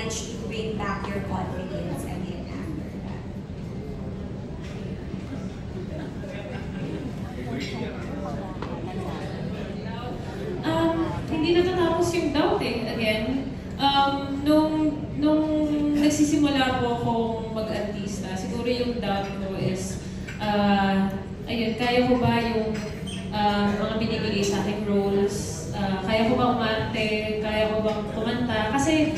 manage to bring back your confidence again after that? Um, hindi natatapos yung doubt eh. Again, um, nung, nung nagsisimula po akong mag-artista, siguro yung doubt ko is, uh, ayun, kaya ko ba yung uh, mga binibigay sa akin roles? Uh, kaya ko ba umarte? Kaya ko bang kumanta? Kasi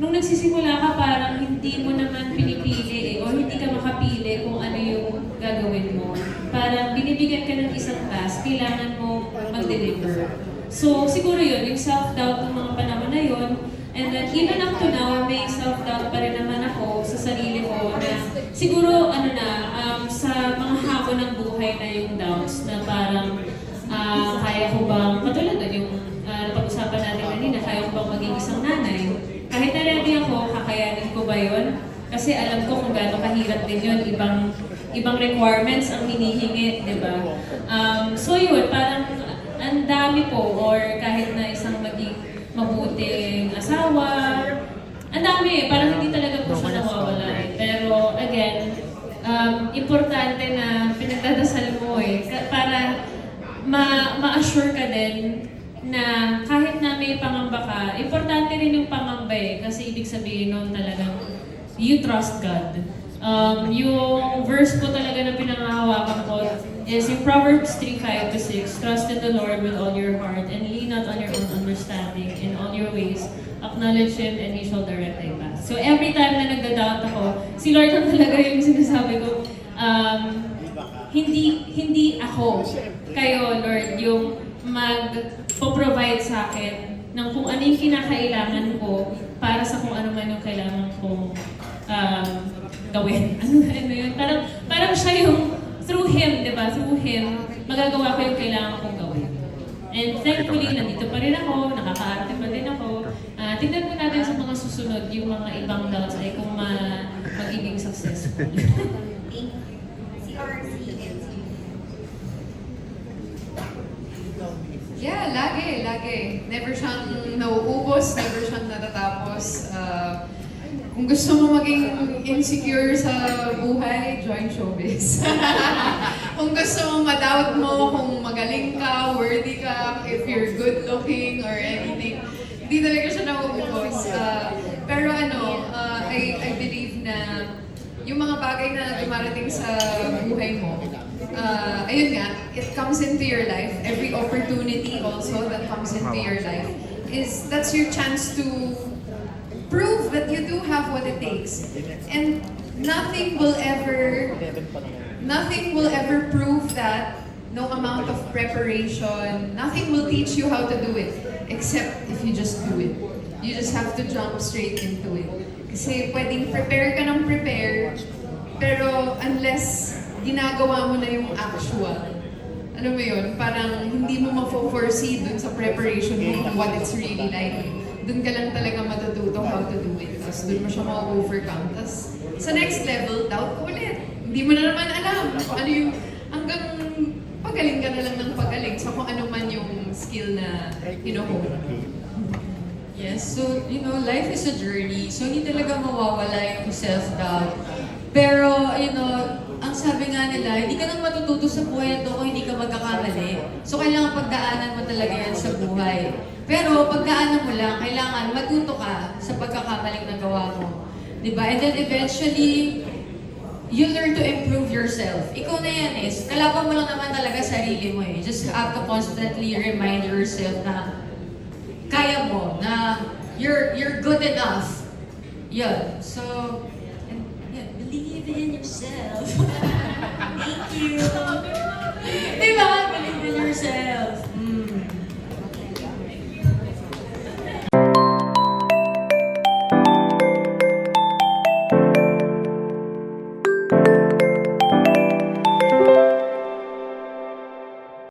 nung nagsisimula ka, parang hindi mo naman pinipili eh, o hindi ka makapili kung ano yung gagawin mo. Parang binibigyan ka ng isang task, kailangan mo mag-deliver. So, siguro yun, yung self-doubt ng mga panahon na yun, and then even up to now, may self-doubt pa rin naman ako sa sarili ko na siguro, ano na, um, sa mga hako ng buhay na yung doubts na parang ah, kaya ko bang, katulad doon yung ah, napag-usapan natin kanina, kaya ko bang maging isang nanay? Kahit na ready ako, kakayanin ko ba yun? Kasi alam ko kung gaano kahirap din yun, ibang ibang requirements ang hinihingi, di ba? Um, so yun, parang ang dami po, or kahit na isang maging mabuting asawa, ang dami eh, parang hindi talaga po siya nawawala eh. Pero again, um, importante na pinagdadasal mo eh, para ma- ma-assure ka din na kahit na may pangamba ka, importante rin yung pangamba eh. Kasi ibig sabihin nun talagang you trust God. Um, yung verse ko talaga na pinangahawakan ko is in Proverbs 3, 5 to 6, Trust in the Lord with all your heart and lean not on your own understanding. In all your ways, acknowledge Him and He shall direct thy path. So every time na nagda-doubt ako, si Lord lang talaga yung sinasabi ko, um, hindi hindi ako kayo Lord yung mag-provide sa akin ng kung ano yung kinakailangan ko para sa kung ano man yung kailangan kong um, gawin. Ano, ano yun? Parang, parang siya yung through Him, di ba? Through Him, magagawa ko yung kailangan kong gawin. And thankfully, nandito pa rin ako, nakakaarte pa rin ako. Ah, tignan po natin sa mga susunod yung mga ibang doubts ay kung ma magiging successful. Yeah, lagi, lagi. Never siyang nauubos, never siyang. Uh, kung gusto mo maging insecure sa buhay, join showbiz. kung gusto mo madoubt mo kung magaling ka, worthy ka, if you're good looking or anything, hindi talaga siya nauubos. Uh, pero ano, uh, I, I believe na yung mga bagay na dumarating sa buhay mo, uh, ayun nga, it comes into your life. Every opportunity also that comes into your life is that's your chance to prove that what it takes. And nothing will ever, nothing will ever prove that no amount of preparation, nothing will teach you how to do it except if you just do it. You just have to jump straight into it. Kasi pwedeng prepare ka ng prepare, pero unless ginagawa mo na yung actual, ano mo yun, parang hindi mo mafo-foresee dun sa preparation mo what it's really like. Dun ka lang talaga matututo how to do it. Tapos dun mo siya ma-overcome. Tapos sa next level, doubt ko ulit. Hindi mo na naman alam ano yung, hanggang pagaling ka na lang ng pagaling sa kung ano man yung skill na hino-hone. Yes, so, you know, life is a journey. So, hindi talaga mawawala yung self-doubt. Pero, you know, ang sabi nga nila, hindi ka nang matututo sa buhay na to kung hindi ka magkakamali. So, kailangan pagdaanan mo talaga yan sa buhay. Pero, pagdaanan mo lang, kailangan matuto ka sa pagkakamaling nagawa mo. Diba? And then eventually, you learn to improve yourself. Ikaw na yan eh. Kalaban mo lang naman talaga sarili mo eh. Just have to constantly remind yourself na kaya mo, na you're you're good enough. Yun. So, believe in yourself. Thank you.